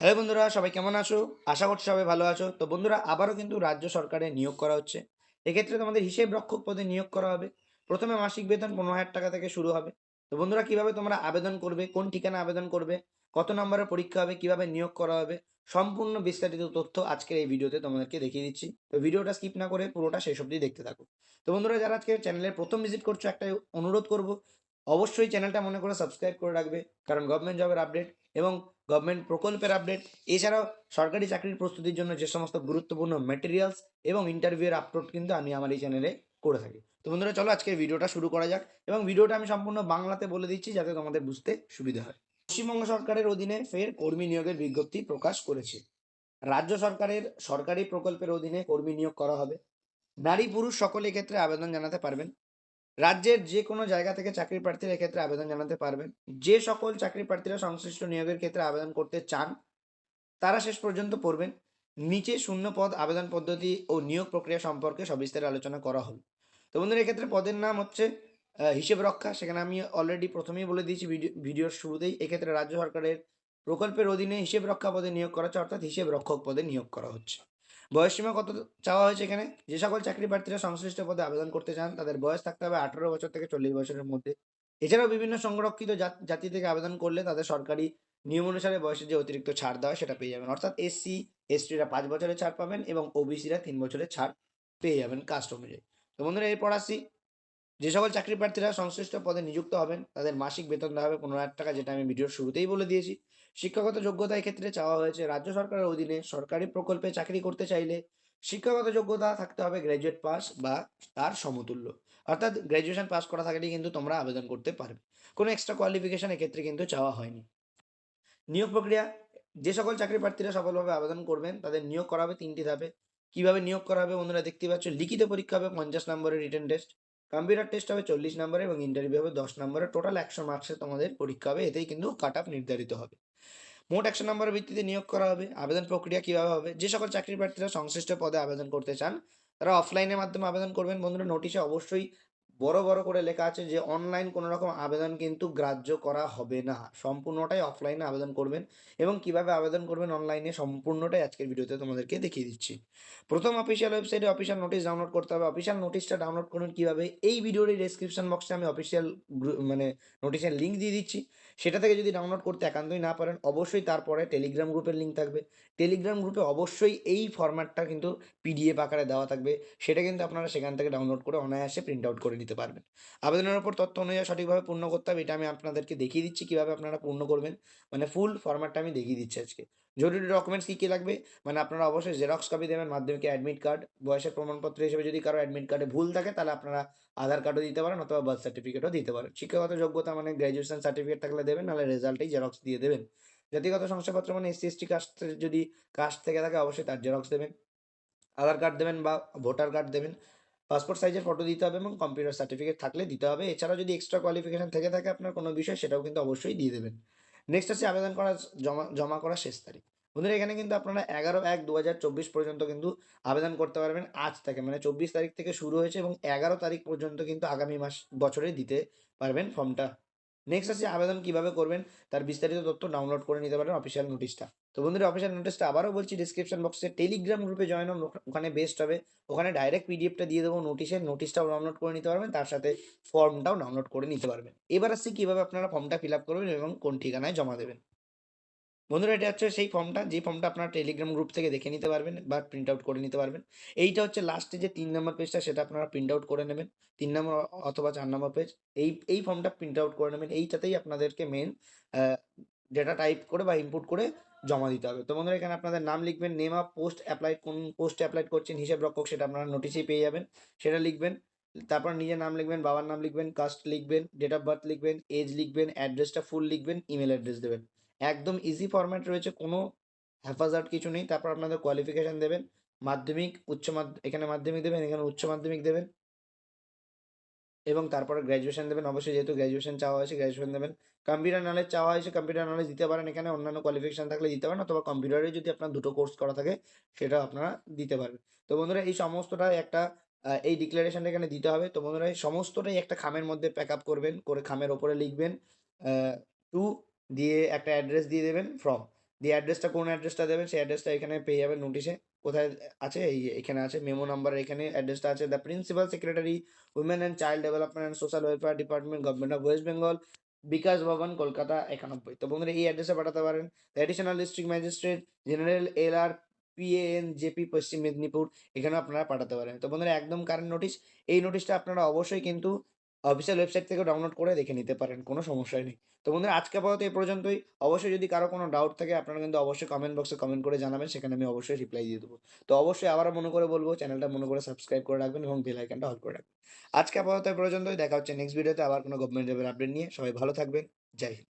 Hello বন্ধুরা, সবাই কেমন আছো? আশা করছি সবাই ভালো আছো। তো বন্ধুরা, আবারও কিন্তু রাজ্য সরকারে নিয়োগ করা হচ্ছে। এক্ষেত্রে তোমাদের হিসেব রক্ষক পদে নিয়োগ করা হবে। প্রথমে মাসিক বেতন পনেরো হাজার টাকা থেকে শুরু হবে। তো বন্ধুরা, কীভাবে তোমরা আবেদন করবে? কোন ঠিকানা আবেদন করবে? কত নম্বরের পরীক্ষা হবে? কীভাবে নিয়োগ করা হবে? সম্পূর্ণ বিস্তারিত তথ্য আজকের এই ভিডিওতে তোমাদেরকে দেখিয়ে দিচ্ছি। তো ভিডিওটা স্কিপ না করে পুরোটা শেষ অবধি দেখতে থাকো। তো বন্ধুরা, যারা আজকে চ্যানেলের প্রথম ভিজিট করছ একটা অনুরোধ করব, অবশ্যই চ্যানেলটা মনে করে সাবস্ক্রাইব করে রাখবে। কারণ গভর্নমেন্ট জবের আপডেট এবং গভর্নমেন্ট প্রকল্পের আপডেট এছাড়াও সরকারি চাকরির প্রস্তুতির জন্য যে সমস্ত গুরুত্বপূর্ণ মেটেরিয়ালস এবং ইন্টারভিউয়ের আপলোড কিন্তু আমি আমার এই চ্যানেলে করে থাকি। তো বন্ধুরা, চলো আজকে ভিডিওটা শুরু করা যাক এবং ভিডিওটা আমি সম্পূর্ণ বাংলাতে বলে দিচ্ছি যাতে তোমাদের বুঝতে সুবিধা হয়। পশ্চিমবঙ্গ সরকারের অধীনে ফের কর্মী নিয়োগের বিজ্ঞপ্তি প্রকাশ করেছে। রাজ্য সরকারের সরকারি প্রকল্পের অধীনে কর্মী নিয়োগ করা হবে। নারী পুরুষ সকলে ক্ষেত্রে আবেদন জানাতে পারবেন। রাজ্যের যে কোনো জায়গা থেকে চাকরি প্রার্থীরা এক্ষেত্রে আবেদন জানাতে পারবেন। যে সকল চাকরি প্রার্থীরা সংশ্লিষ্ট নিয়োগের ক্ষেত্রে আবেদন করতে চান, তারা শেষ পর্যন্ত পড়বেন। নিচে শূন্য পদ, আবেদন পদ্ধতি ও নিয়োগ প্রক্রিয়া সম্পর্কে সবিস্তারে আলোচনা করা হল। তো বন্ধুরা, এক্ষেত্রে পদের নাম হচ্ছে হিসেব রক্ষা। সেখানে আমি অলরেডি প্রথমেই বলে দিয়েছি ভিডিও, ভিডিওর শুরুতেই। এক্ষেত্রে রাজ্য সরকারের প্রকল্পের অধীনে হিসেব রক্ষা পদে নিয়োগ করা হচ্ছে, অর্থাৎ হিসেব রক্ষক পদে নিয়োগ করা হচ্ছে। বয়সসীমা কত চাওয়া হয়েছে এখানে? যে সকল চাকরি প্রার্থীরা সংশ্লিষ্ট পদে আবেদন করতে চান, তাদের বয়স থাকতে হবে আঠারো বছর থেকে চল্লিশ বছরের মধ্যে। এছাড়াও বিভিন্ন সংরক্ষিত জাত- থেকে আবেদন করলে তাদের সরকারি নিয়ম অনুসারে বয়সের যে অতিরিক্ত ছাড় দেওয়া সেটা পেয়ে যাবেন। অর্থাৎ এসসি এসটিরা পাঁচ বছরের ছাড় পাবেন এবং ওবিসিরা তিন বছরের ছাড় পেয়ে যাবেন কাস্ট অনুযায়ী। তো বন্ধুরা, এরপর আসি যে সকল চাকরি প্রার্থীরা সংশ্লিষ্ট পদে নিযুক্ত হবেন, তাদের মাসিক বেতন দেওয়া হবে পনেরো হাজার টাকা, যেটা আমি ভিডিওর শুরুতেই বলে দিয়েছি। শিক্ষাগত যোগ্যতার ক্ষেত্রে চাওয়া হয়েছে রাজ্য সরকারের অধীনে সরকারি প্রকল্পে চাকরি করতে চাইলে শিক্ষাগত যোগ্যতা থাকতে হবে গ্র্যাজুয়েট পাস বা তার সমতুল্য। অর্থাৎ গ্র্যাজুয়েশন পাস করা থাকলেই কিন্তু তোমরা আবেদন করতে পারবে। কোনো এক্সট্রা কোয়ালিফিকেশন এক্ষেত্রে কিন্তু চাওয়া হয়নি। নিয়োগ প্রক্রিয়া, যে সকল চাকরি প্রার্থীরা সফলভাবে আবেদন করবেন, তাদের নিয়োগ করা হবে তিনটি ধাপে। কীভাবে নিয়োগ করা হবে বন্ধুরা দেখতে পাচ্ছ, লিখিত পরীক্ষা হবে পঞ্চাশ নম্বরের রিটেন টেস্ট কম্পিউটার টেস্ট হবে চল্লিশ নম্বরে এবং ইন্টারভিউ হবে দশ নম্বরে টোটাল একশো মার্কসে তোমাদের পরীক্ষা হবে, এতেই কিন্তু কাট অফ নির্ধারিত হবে। মোট একশো নম্বরের ভিত্তিতে নিয়োগ করা হবে, আবেদন প্রক্রিয়া কীভাবে হবে, যে সকল চাকরি প্রার্থীরা সংশ্লিষ্ট পদে আবেদন করতে চান, তারা অফলাইনের মাধ্যমে আবেদন করবেন। বন্ধুরা নোটিশে অবশ্যই বড় বড় করে লেখা আছে যে অনলাইন কোনো রকম আবেদন কিন্তু গ্রাহ্য করা হবে না। সম্পূর্ণটাই অফলাইনে আবেদন করবেন এবং কীভাবে আবেদন করবেন অনলাইনে সম্পূর্ণটাই আজকের ভিডিওতে তোমাদেরকে দেখিয়ে দিচ্ছি। প্রথম অফিসিয়াল ওয়েবসাইটে অফিসিয়াল নোটিশ ডাউনলোড করতে হবে। অফিসিয়াল নোটিশটা ডাউনলোড করুন কীভাবে? এই ভিডিওর ডেসক্রিপশন বক্সে আমি অফিসিয়াল মানে নোটিশের লিঙ্ক দিয়ে দিচ্ছি। সেটা থেকে যদি ডাউনলোড করতে একান্তই না পারেন, অবশ্যই তারপরে টেলিগ্রাম গ্রুপের লিঙ্ক থাকবে। টেলিগ্রাম গ্রুপে অবশ্যই এই ফরম্যাটটা কিন্তু পিডিএফ আকারে দেওয়া থাকবে। সেটা কিন্তু আপনারা সেখান থেকে ডাউনলোড করে অনায়াসে প্রিন্ট আউট করে নিতে পারবেন। আবেদনের ওপর তথ্য অনুযায়ী সঠিকভাবে পূর্ণ করতে হবে, এটা আমি আপনাদেরকে দেখিয়ে দিচ্ছি কীভাবে আপনারা পূর্ণ করবেন। মানে ফুল ফরম্যাটটা আমি দেখিয়ে দিচ্ছি আজকে। জরুরি ডকুমেন্টস কী কী লাগবে? মানে আপনারা অবশ্যই জেরক্স কপি দেবেন, মাধ্যমিকে অ্যাডমিট কার্ড বয়সের প্রমাণপত্র হিসেবে যদি কারও অ্যাডমিট কার্ডে ভুল থাকে, তাহলে আপনারা আধার কার্ডও দিতে পারেন অথবা বার্থ সার্টিফিকেটও দিতে পারেন। শিক্ষাগত যোগ্যতা মানে গ্র্যাজুয়েশন সার্টিফিকেট থাকলে দেবেন, নাহলে রেজাল্টেই জেরক্স দিয়ে দেবেন। জাতিগত শংসাপত্র মানে এসসি এসটি কাস্টের যদি কাস্ট থেকে থাকে, অবশ্যই তার জেরক্স দেবেন। আধার কার্ড দেবেন বা ভোটার কার্ড দেবেন। পাসপোর্ট সাইজের ফটো দিতে হবে এবং কম্পিউটার সার্টিফিকেট থাকলে দিতে হবে। এছাড়াও যদি এক্সট্রা কোয়ালিফিকেশান থেকে থাকে আপনার কোনো বিষয়, সেটাও কিন্তু অবশ্যই দিয়ে দেবেন। নেক্সট আছে আবেদন করা, জমা জমা করা শেষ তারিখ। বন্ধুরা, এখানে কিন্তু আপনারা এগারো এক দু পর্যন্ত কিন্তু আবেদন করতে পারবেন আজ থেকে। মানে চব্বিশ তারিখ থেকে শুরু হয়েছে এবং এগারো তারিখ পর্যন্ত কিন্তু আগামী মাস বছরে দিতে পারবেন ফর্মটা নেক্সট আছে আবেদন কীভাবে করবেন, তার বিস্তারিত তথ্য ডাউনলোড করে নিতে পারেন অফিসিয়াল নোটিশটা তো বন্ধুরা অফিসিয়াল নোটিশটা আবারও বলছি ডিসক্রিপশন বক্সে টেলিগ্রাম গ্রুপে জয়েন ওখানে বেস্ট হবে। ওখানে ডাইরেক্ট পিডিএফটা দিয়ে দেবো নোটিশের নোটিশটাও ডাউনলোড করে নিতে পারবেন, তার সাথে ফর্মটাও ডাউনলোড করে নিতে পারবেন। এবার আসছি কীভাবে আপনারা ফর্মটা ফিল আপ করবেন এবং কোন ঠিকানায় জমা দেবেন। বন্ধুরা, এটা হচ্ছে সেই ফর্মটা, যে ফর্মটা আপনারা টেলিগ্রাম গ্রুপ থেকে দেখে নিতে পারবেন বা প্রিন্ট আউট করে নিতে পারবেন। এইটা হচ্ছে লাস্টে যে তিন নম্বর পেজটা সেটা আপনারা প্রিন্ট আউট করে নেবেন। তিন নম্বর অথবা চার নম্বর পেজ এই এই ফর্মটা প্রিন্ট আউট করে নেবেন। এইটাতেই আপনাদেরকে মেন ডেটা টাইপ করে বা ইনপুট করে জমা দিতে হবে। তো বন্ধুরা, এখানে আপনাদের নাম লিখবেন নেম অফ পোস্ট অ্যাপ্লাইড কোন পোস্টে অ্যাপ্লাইড করছেন, হিসাব রক্ষক, সেটা আপনারা নোটিশেই পেয়ে যাবেন। সেটা লিখবেন, তারপর নিজের নাম লিখবেন, বাবার নাম লিখবেন কাস্ট লিখবেন ডেট অফ বার্থ লিখবেন এজ লিখবেন অ্যাড্রেসটা ফুল লিখবেন ইমেল অ্যাড্রেস দেবেন। একদম ইজি ফরম্যাট রয়েছে, কোনো হ্যাফাজার্ড কিছু নেই। তারপর আপনাদের কোয়ালিফিকেশান দেবেন, মাধ্যমিক, উচ্চ এখানে মাধ্যমিক দেবেন, এখানে উচ্চ মাধ্যমিক দেবেন। এবং তারপরে গ্র্যাজুয়েশন দেবেন, অবশ্যই যেহেতু গ্র্যাজুয়েশন চাওয়া হয়েছে গ্র্যাজুয়েশন দেবেন। কম্পিউটার নলেজ চাওয়া হয়েছে কম্পিউটার নলেজ দিতে পারেন এখানে, অন্যান্য কোয়ালিফিকেশান থাকলে দিতে পারেন, অথবা কম্পিউটারে যদি আপনার দুটো কোর্স করা থাকে, সেটা আপনারা দিতে পারবেন। তো বন্ধুরা, এই সমস্তটাই একটা এই ডিক্লারেশনটা এখানে দিতে হবে। তো বন্ধুরা, এই সমস্তটাই একটা খামের মধ্যে প্যাক আপ করবেন, করে খামের ওপরে লিখবেন টু দিয়ে একটা অ্যাড্রেস দিয়ে দেবেন ফ্রম দিয়ে অ্যাড্রেসটা কোন অ্যাড্রেসটা দেবেন, সেই অ্যাড্রেসটা এখানে পেয়ে যাবেন নোটিশে কোথায় আছে? এই এখানে আছে মেমো নাম্বার এখানে অ্যাড্রেসটা আছে। The principal secretary women and child development and social welfare department government of West Bengal Bikash Bhavan, Kolkata একানব্বই। তো বন্ধুরা, এই অ্যাড্রেসে পাঠাতে পারেন। Additional district magistrate general L R PAN JP Paschim Medinipur, এখানেও আপনারা পাঠাতে পারেন। তো বন্ধুরা, একদম কারেন্ট নোটিশ এই নোটিশটা আপনারা অবশ্যই কিন্তু অফিসিয়াল ওয়েবসাইট থেকে ডাউনলোড করে দেখে নিতে পারেন, কোনো সমস্যাই নেই। তো বন্ধুরা, আজকে আপাতত এ পর্যন্তই। অবশ্যই যদি কারও কোনো ডাউট থাকে, আপনারা কিন্তু অবশ্যই কমেন্ট বক্সে কমেন্ট করে জানাবেন, সেখানে আমি অবশ্যই রিপ্লাই দিয়ে দেবো। তো অবশ্যই আবারও মনে করে বলব চ্যানেলটা মনে করে সাবস্ক্রাইব করে রাখবেন এবং বেল আইকনটা অল করে রাখবেন। আজকে আপাতত এ পর্যন্তই, দেখা হচ্ছে নেক্সট ভিডিওতে আবার কোনো গভর্নমেন্ট জবের আপডেট নিয়ে। সবাই ভালো থাকবেন। জয় হিন্দ।